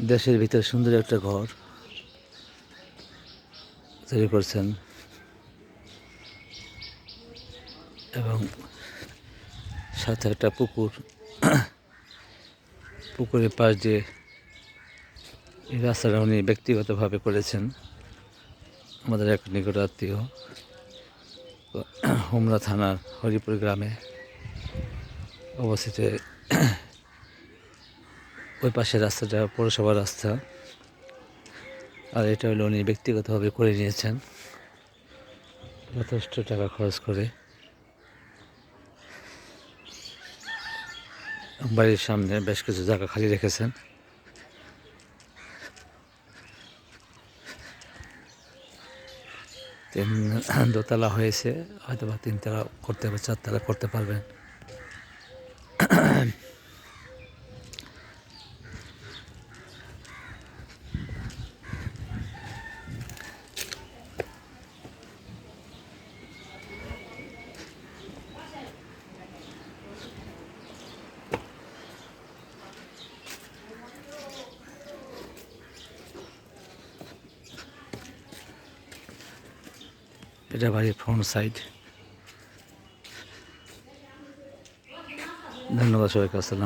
দেশের ভিতরে সুন্দর একটা ঘর তৈরি করছেন। এবং সাথে একটা পুকুর। পুকুরের পাশ দিয়ে এই রাস্তাটা উনি ব্যক্তিগতভাবে করেছেন। আমাদের এক নিকট আত্মীয়, হুমরা থানার হরিপুর গ্রামে অবস্থিত ওই পাশের রাস্তাটা, পৌরসভার রাস্তা। আর এটা হলো উনি ব্যক্তিগতভাবে করে নিয়েছেন। যথেষ্ট টাকা খরচ করে। বাড়ির সামনে বেশ কিছু জায়গা খালি রেখেছেন। তিন দোতলা হয়েছে হয়তো বা তিনতলা করতে হবে চারতলা করতে পারবেন। এটা বাড়ির ফ্রন্ট সাইড ধন্যবাদ সবাইকে আসসালাম